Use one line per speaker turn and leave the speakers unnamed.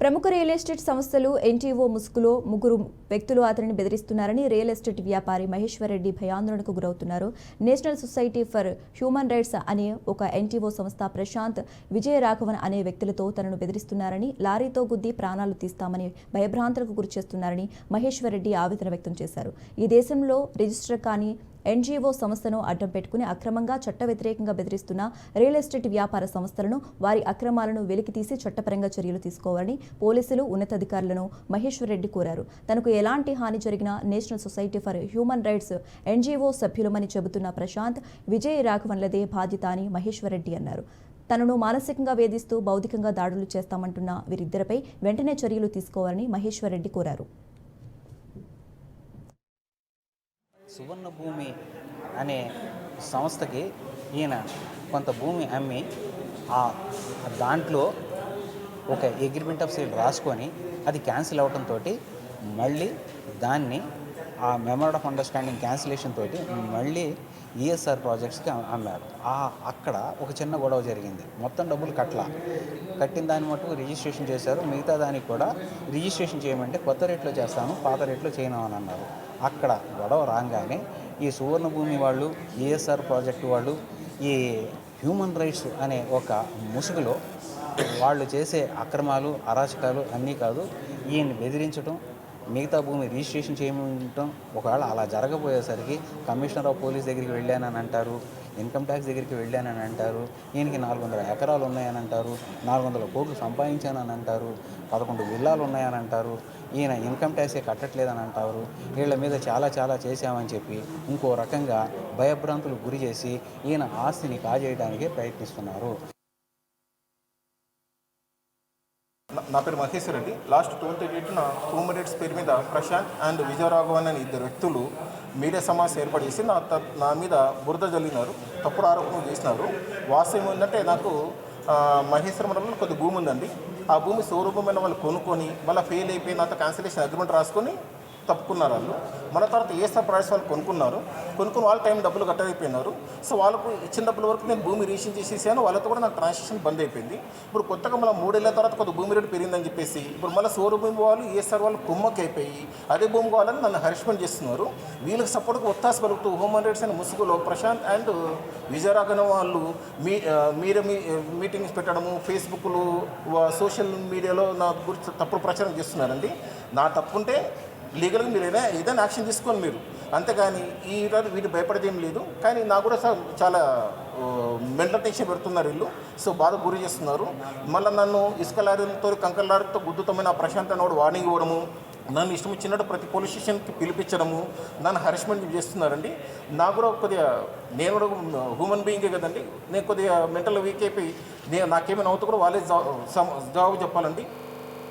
ప్రముఖ real estate సంస్థలు NTO ముసుగులో ముగ్గురు వ్యక్తులు అతనిని బెదిరిస్తున్నారని రియల్ ఎస్టేట్ వ్యాపారి మహేశ్వర్ రెడ్డి భయాందోళనకు గురవుతున్నారు. National society for human rights అనే ఒక ఎన్టీఓ సంస్థ ప్రశాంత్ విజయ రాఘవన్ అనే వ్యక్తులతో తనను బెదిరిస్తున్నారని లారీతో గుద్ది ప్రాణాలు తీస్తామని భయభ్రాంతులకు గురిచేస్తున్నారని మహేశ్వర్ రెడ్డి ఆవేదన వ్యక్తం చేశారు. ఈ దేశంలో రిజిస్టర్ కాని ఎన్జీఓ సంస్థను అడ్డం పెట్టుకుని అక్రమంగా చట్ట వ్యతిరేకంగా బెదిరిస్తున్న రియల్ ఎస్టేట్ వ్యాపార సంస్థలను వారి అక్రమాలను వెలికితీసి చట్టపరంగా చర్యలు తీసుకోవాలని పోలీసులు ఉన్నతాధికారులను మహేశ్వర్ రెడ్డి కోరారు. తనకు ఎలాంటి హాని జరిగినా national society for human rights NGO సభ్యులమని చెబుతున్న ప్రశాంత్ విజయ్ రాఘవన్లదే బాధ్యత అని మహేశ్వర్ రెడ్డి అన్నారు. తనను మానసికంగా వేధిస్తూ భౌతికంగా దాడులు చేస్తామంటున్న వీరిద్దరిపై వెంటనే చర్యలు తీసుకోవాలని మహేశ్వర్ రెడ్డి కోరారు.
సువర్ణ భూమి అనే సంస్థకి ఈయన కొంత భూమి అమ్మి ఆ దాంట్లో ఒక అగ్రిమెంట్ ఆఫ్ సేల్ రాసుకొని అది క్యాన్సిల్ అవడంతో మళ్ళీ దాన్ని ఆ మెమోరాండ్ ఆఫ్ అండర్స్టాండింగ్ క్యాన్సిలేషన్ తోటి మళ్ళీ ఈఎస్ఆర్ ప్రాజెక్ట్స్కి అమ్మారు. ఆ అక్కడ ఒక చిన్న గొడవ జరిగింది. మొత్తం డబ్బులు కట్ల కట్టిన దాన్ని మటుకు రిజిస్ట్రేషన్ చేశారు. మిగతా దానికి కూడా రిజిస్ట్రేషన్ చేయమంటే కొత్త రేట్లో చేస్తాను పాత రేట్లో చేయను అని అన్నారు. అక్కడ గొడవ రాగానే ఈ సువర్ణ భూమి వాళ్ళు ఈఎస్ఆర్ ప్రాజెక్టు వాళ్ళు ఈ హ్యూమన్ రైట్స్ అనే ఒక ముసుగులో వాళ్ళు చేసే అక్రమాలు అరాచకాలు అన్నీ కాదు ఈయన్ని బెదిరించడం మిగతా భూమి రిజిస్ట్రేషన్ చేయమంటాం ఒకవేళ అలా జరగబోయేసరికి కమిషనర్ ఆఫ్ పోలీస్ దగ్గరికి వెళ్ళానని అంటారు. ఇన్కమ్ ట్యాక్స్ దగ్గరికి వెళ్ళానని అంటారు ఈయనకి నాలుగు వందల ఎకరాలు ఉన్నాయని అంటారు నాలుగు వందల కోట్లు సంపాదించానని అంటారు పదకొండు విల్లాలు ఉన్నాయని అంటారు ఈయన ఇన్కమ్ ట్యాక్సే కట్టట్లేదని అంటారు వీళ్ళ మీద చాలా చాలా చేశామని చెప్పి ఇంకో రకంగా భయభ్రాంతులు గురి చేసి ఈయన ఆస్తిని కాజేయడానికే ప్రయత్నిస్తున్నారు.
నా- పేరు మహేశ్వర్ రెడ్డి. లాస్ట్ ట్వంటీ ఎయిట్న హ్యూమన్ పేరు మీద ప్రశాంత్ అండ్ విజయరాఘవన్ అనే ఇద్దరు వ్యక్తులు మీడియా సమావేశం ఏర్పాటు చేసి నా త- నా మీద బురద జల్లినారు. తప్పుడు ఆరోపణలు చేసినారు. వాస్తవం ఏంటంటే నాకు మహేశ్వర మహేశ్వరంలో కొద్ది భూమి ఉందండి. ఆ భూమి స్వరూపమైన వాళ్ళు కొనుక్కొని మళ్ళీ ఫెయిల్ అయిపోయిన తర్వాత క్యాన్సిలేషన్ అగ్రిమెంట్ రాసుకొని తప్పుకున్నారు వాళ్ళు. మన తర్వాత ఏ సార్ ప్రైస్ వాళ్ళు కొనుక్కున్నారు. కొనుక్కుని వాళ్ళ టైం డబ్బులు కట్టయిపోయినారు సో వాళ్ళకు ఇచ్చిన డబ్బుల వరకు నేను భూమి రిజిస్ట్రేషన్ చేసేసాను. వాళ్ళతో కూడా నాకు ట్రాన్సాక్షన్ బంద్ అయిపోయింది. ఇప్పుడు కొత్తగా మళ్ళీ మూడేళ్ళ తర్వాత కొద్ది భూమి రేటు పెరిగిందని చెప్పేసి ఇప్పుడు మళ్ళీ సోరు భూమి వాళ్ళు ఏసార్ వాళ్ళు కుమ్మకి అయిపోయి అదే భూమి కావాలని నన్ను హరిష్మెంట్ చేస్తున్నారు. వీళ్ళకి సపోర్ట్గా ఒత్తాస పలుకుతూ హోమ్ రేట్స్ అండ్ ముసుగులో ప్రశాంత్ అండ్ విజయరాఘన వాళ్ళు మీ మీరే మీ మీటింగ్స్ పెట్టడము ఫేస్బుక్లు సోషల్ మీడియాలో నా గురించి తప్పుడు ప్రచారం చేస్తున్నారండి. నా తప్పుంటే లీగల్గా మీరు ఏదైనా ఏదైనా యాక్షన్ తీసుకోండి మీరు. అంతేగాని ఈ రోజు వీటి భయపడదేం లేదు. కానీ నాకు కూడా సార్ చాలా మెంటల్ టెన్షన్ పెడుతున్నారు వీళ్ళు. సో బాధ గురి చేస్తున్నారు. మళ్ళీ నన్ను ఇసుక లారీలతో కంకర లారీతో గుద్దుతామని ప్రశాంత్ అన్నవాడు వార్నింగ్ ఇవ్వడము నన్ను ఇష్టం వచ్చినట్టు ప్రతి పోలీస్ స్టేషన్కి పిలిపించడము నన్ను హరాస్మెంట్ చేస్తున్నారండి. నాకు కూడా కొద్దిగా నేను కూడా హ్యూమన్ బీయింగే కదండి. నేను కొద్దిగా మెంటల్ వీక్ అయిపోయి నేను నాకేమైనా అవుతూ కూడా వాళ్ళే జవాబు చెప్పాలండి.